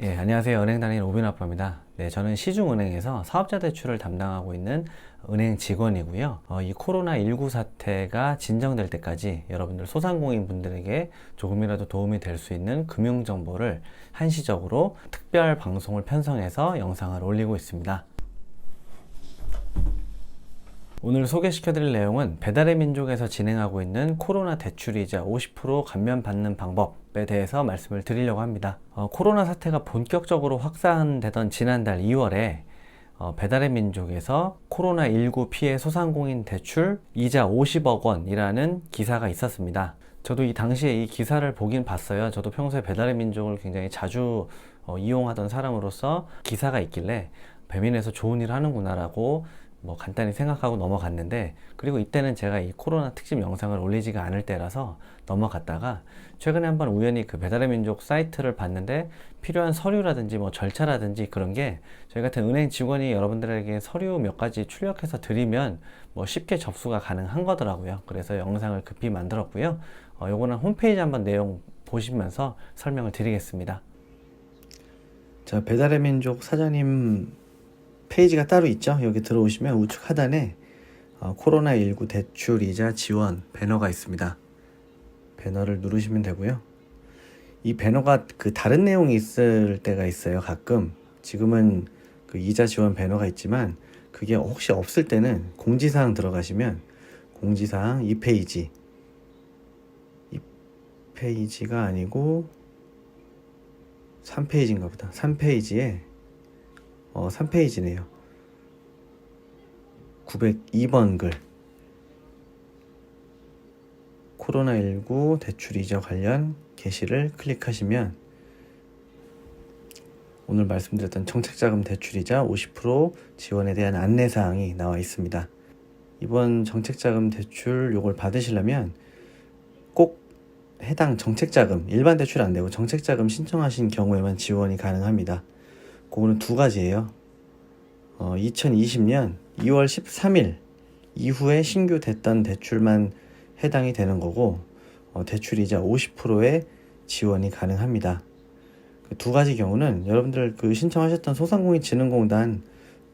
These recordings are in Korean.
예, 안녕하세요. 은행단인 오빈 아빠입니다. 네, 저는 시중은행에서 사업자 대출을 담당하고 있는 은행 직원이고요. 어, 이 코로나19 사태가 진정될 때까지 여러분들 소상공인 분들에게 조금이라도 도움이 될 수 있는 금융 정보를 한시적으로 특별 방송을 편성해서 영상을 올리고 있습니다. 오늘 소개시켜드릴 내용은 배달의 민족에서 진행하고 있는 코로나 대출이자 50% 감면 받는 방법에 대해서 말씀을 드리려고 합니다. 어, 코로나 사태가 본격적으로 확산되던 지난달 2월에 어, 배달의 민족에서 코로나19 피해 소상공인 대출 이자 50억 원이라는 기사가 있었습니다. 저도 이 당시에 이 기사를 보긴 봤어요. 저도 평소에 배달의 민족을 굉장히 자주 어, 이용하던 사람으로서 기사가 있길래 배민에서 좋은 일 하는구나라고 뭐 간단히 생각하고 넘어갔는데 그리고 이때는 제가 이 코로나 특집 영상을 올리지가 않을 때라서 넘어갔다가 최근에 한번 우연히 그 배달의 민족 사이트를 봤는데 필요한 서류라든지 뭐 절차라든지 그런 게 저희 같은 은행 직원이 여러분들에게 서류 몇 가지 출력해서 드리면 뭐 쉽게 접수가 가능한 거더라고요. 그래서 영상을 급히 만들었고요. 어, 요거는 홈페이지 한번 내용 보시면서 설명을 드리겠습니다. 자, 배달의 민족 사장님 페이지가 따로 있죠. 여기 들어오시면 우측 하단에 어, 코로나19 대출 이자 지원 배너가 있습니다. 배너를 누르시면 되고요. 이 배너가 그 다른 내용이 있을 때가 있어요. 가끔 지금은 그 이자 지원 배너가 있지만 그게 혹시 없을 때는 공지사항 들어가시면 공지사항 2페이지 2페이지가 아니고 3페이지인가 보다. 3페이지에 어, 3페이지네요. 902번 글. 코로나19 대출 이자 관련 게시를 클릭하시면 오늘 말씀드렸던 정책자금 대출이자 50% 지원에 대한 안내사항이 나와 있습니다. 이번 정책자금 대출 요걸 받으시려면 꼭 해당 정책자금, 일반 대출 안 되고 정책자금 신청하신 경우에만 지원이 가능합니다. 그거는 두 가지예요. 어, 2020년 2월 13일 이후에 신규 됐던 대출만 해당이 되는 거고 어, 대출이자 50%의 지원이 가능합니다. 그 두 가지 경우는 여러분들 그 신청하셨던 소상공인진흥공단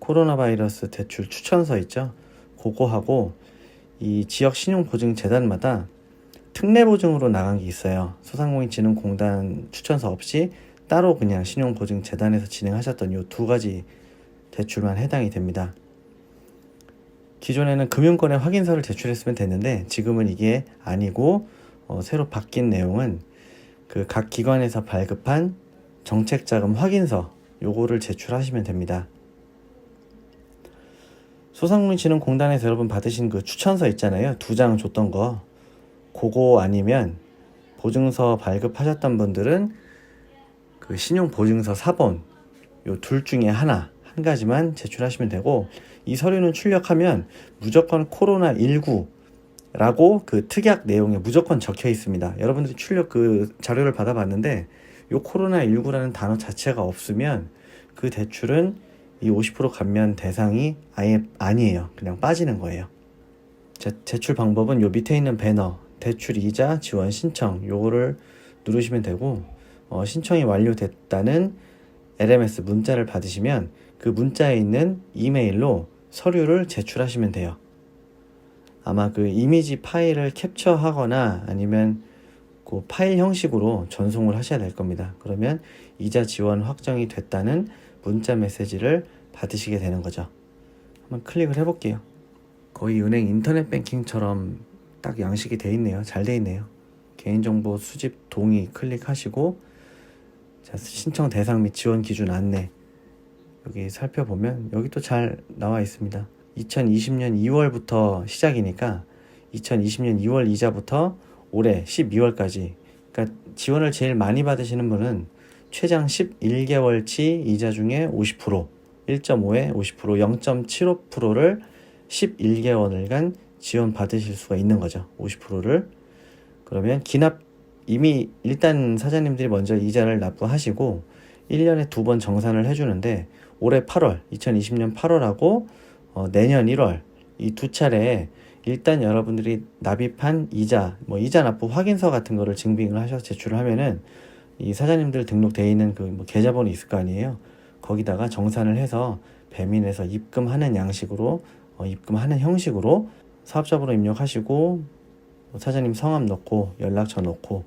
코로나 바이러스 대출 추천서 있죠. 그거하고 이 지역 신용보증재단마다 특례 보증으로 나간 게 있어요. 소상공인진흥공단 추천서 없이 따로 그냥 신용보증재단에서 진행하셨던 이 두 가지 대출만 해당이 됩니다. 기존에는 금융권의 확인서를 제출했으면 됐는데 지금은 이게 아니고 어, 새로 바뀐 내용은 그 각 기관에서 발급한 정책자금 확인서 요거를 제출하시면 됩니다. 소상공인진흥공단에서 여러분 받으신 그 추천서 있잖아요. 두 장 줬던 거. 그거 아니면 보증서 발급하셨던 분들은 그 신용보증서 사본 요둘 중에 하나 한 가지만 제출하시면 되고 이 서류는 출력하면 무조건 코로나 19 라고 그 특약 내용에 무조건 적혀 있습니다. 여러분들이 출력 그 자료를 받아봤는데 요 코로나 19라는 단어 자체가 없으면 그 대출은 이 50% 감면 대상이 아예 아니에요. 그냥 빠지는 거예요. 제, 제출 방법은 요 밑에 있는 배너 대출 이자 지원 신청 요거를 누르시면 되고 어, 신청이 완료됐다는 LMS 문자를 받으시면 그 문자에 있는 이메일로 서류를 제출하시면 돼요. 아마 그 이미지 파일을 캡처하거나 아니면 그 파일 형식으로 전송을 하셔야 될 겁니다. 그러면 이자 지원 확정이 됐다는 문자 메시지를 받으시게 되는 거죠. 한번 클릭을 해볼게요. 거의 은행 인터넷 뱅킹처럼 딱 양식이 돼 있네요. 잘 돼 있네요. 개인정보 수집 동의 클릭하시고 자, 신청 대상 및 지원 기준 안내 여기 살펴보면 여기 또 잘 나와 있습니다. 2020년 2월부터 시작이니까 2020년 2월 이자부터 올해 12월까지 그러니까 지원을 제일 많이 받으시는 분은 최장 11개월치 이자 중에 50% 1.5에 50% 0.75%를 11개월간 지원 받으실 수가 있는 거죠. 50%를 그러면 기납 이미 일단 사장님들이 먼저 이자를 납부하시고 1년에 두 번 정산을 해주는데 올해 8월, 2020년 8월하고 어, 내년 1월 이 두 차례에 일단 여러분들이 납입한 이자, 뭐 이자 납부 확인서 같은 거를 증빙을 하셔서 제출을 하면은 이 사장님들 등록돼 있는 그 뭐 계좌번호 있을 거 아니에요. 거기다가 정산을 해서 배민에서 입금하는 양식으로 어, 입금하는 형식으로 사업자번호 입력하시고 뭐 사장님 성함 넣고 연락처 넣고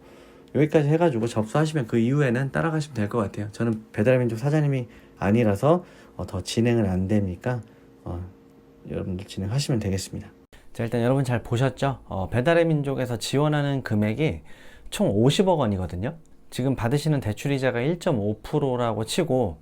여기까지 해가지고 접수하시면 그 이후에는 따라가시면 될 것 같아요. 저는 배달의 민족 사장님이 아니라서 어, 더 진행은 안 되니까 어, 여러분들 진행하시면 되겠습니다. 자 일단 여러분 잘 보셨죠? 어, 배달의 민족에서 지원하는 금액이 총 50억 원이거든요. 지금 받으시는 대출 이자가 1.5%라고 치고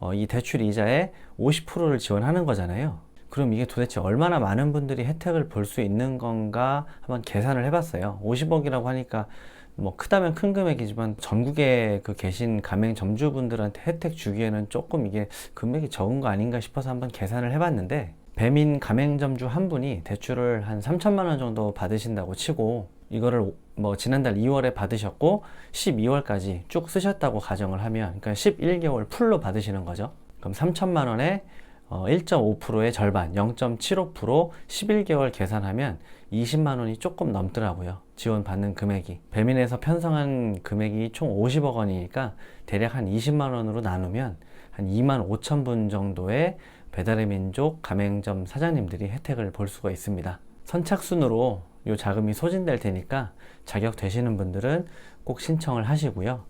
어, 이 대출 이자의 50%를 지원하는 거잖아요. 그럼 이게 도대체 얼마나 많은 분들이 혜택을 볼 수 있는 건가 한번 계산을 해봤어요. 50억이라고 하니까 뭐 크다면 큰 금액이지만 전국에 그 계신 가맹 점주분들한테 혜택 주기에는 조금 이게 금액이 적은 거 아닌가 싶어서 한번 계산을 해봤는데 배민 가맹점주 한 분이 대출을 한 3천만 원 정도 받으신다고 치고 이거를 뭐 지난달 2월에 받으셨고 12월까지 쭉 쓰셨다고 가정을 하면 그러니까 11개월 풀로 받으시는 거죠. 그럼 3천만 원에 어, 1.5%의 절반 0.75% 11개월 계산하면 20만 원이 조금 넘더라고요. 지원받는 금액이. 배민에서 편성한 금액이 총 50억 원이니까 대략 한 20만 원으로 나누면 한 2만 5천 분 정도의 배달의 민족 가맹점 사장님들이 혜택을 볼 수가 있습니다. 선착순으로 이 자금이 소진될 테니까 자격 되시는 분들은 꼭 신청을 하시고요.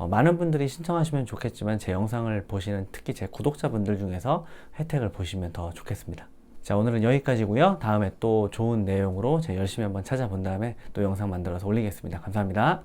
어, 많은 분들이 신청하시면 좋겠지만 제 영상을 보시는 특히 제 구독자분들 중에서 혜택을 보시면 더 좋겠습니다. 자, 오늘은 여기까지고요. 다음에 또 좋은 내용으로 제가 열심히 한번 찾아본 다음에 또 영상 만들어서 올리겠습니다. 감사합니다.